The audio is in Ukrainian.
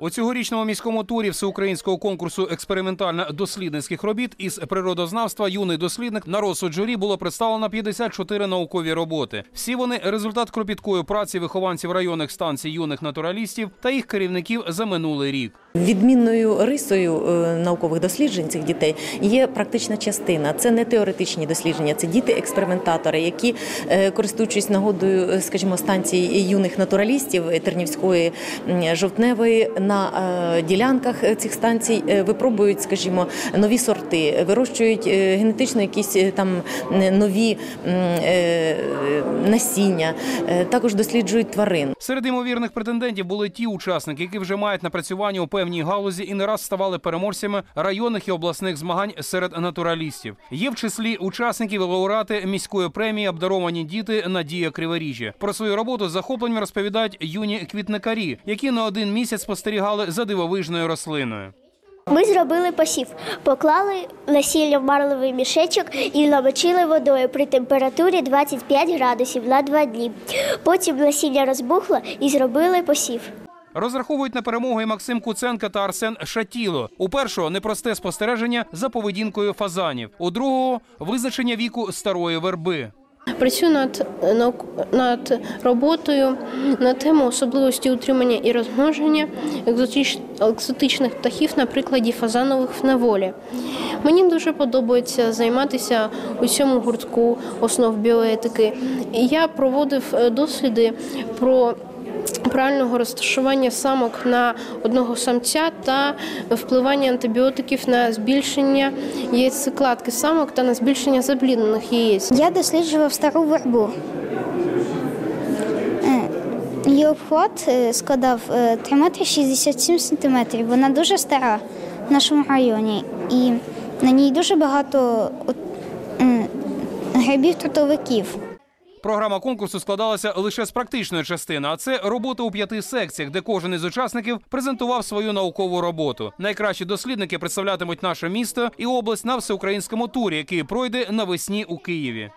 У цьогорічному міському турі всеукраїнського конкурсу експериментально-дослідницьких робіт із природознавства юний дослідник на розсуд журі було представлено 54 наукові роботи. Всі вони результат кропіткої праці вихованців районних станцій юних натуралістів та їх керівників за минулий рік. Відмінною рисою е, наукових досліджень цих дітей є практична частина. Це не теоретичні дослідження, це діти-експериментатори, які, е, користуючись нагодою, е, скажімо, станції юних натуралістів Тернівської жовтневої на ділянках цих станцій випробують, скажімо, нові сорти, вирощують генетично якісь там нові насіння, також досліджують тварин. Серед ймовірних претендентів були ті учасники, які вже мають напрацювання у певній галузі і не раз ставали переможцями районних і обласних змагань серед натуралістів. Є в числі учасників і лауреати міської премії обдаровані діти Надія Криворіжжя. Про свою роботу з захопленням розповідають юні квітникарі, які на один місяць спостерігали за дивовижною рослиною. Ми зробили посів, поклали насілля в марлевий мішечок і намочили водою при температурі 25 градусів на два дні. Потім насіння розбухло і зробили посів. Розраховують на перемогу і Максим Куценка та Арсен Шатіло. У першого непросте спостереження за поведінкою фазанів, у другого визначення віку старої верби. Працюю над, над роботою на тему особливості утримання і розмноження екзотич- екзотичних птахів на прикладі фазанових в неволі. Мені дуже подобається займатися у цьому гуртку основ біоетики. Я проводив е, досліди про правильного розташування самок на одного самця та впливання антибіотиків на збільшення яйцекладки самок та на збільшення запліднених яєць. Я досліджував стару вербу. Е, Її обхват е, складав е, 3 метри 67 сантиметрів. Вона дуже стара в нашому районі. І на ній дуже багато е, грибів-трутовиків. Програма конкурсу складалася лише з практичної частини, а це робота у п'яти секціях, де кожен із учасників презентував свою наукову роботу. Найкращі дослідники представлятимуть наше місто і область на всеукраїнському турі, який пройде навесні у Києві.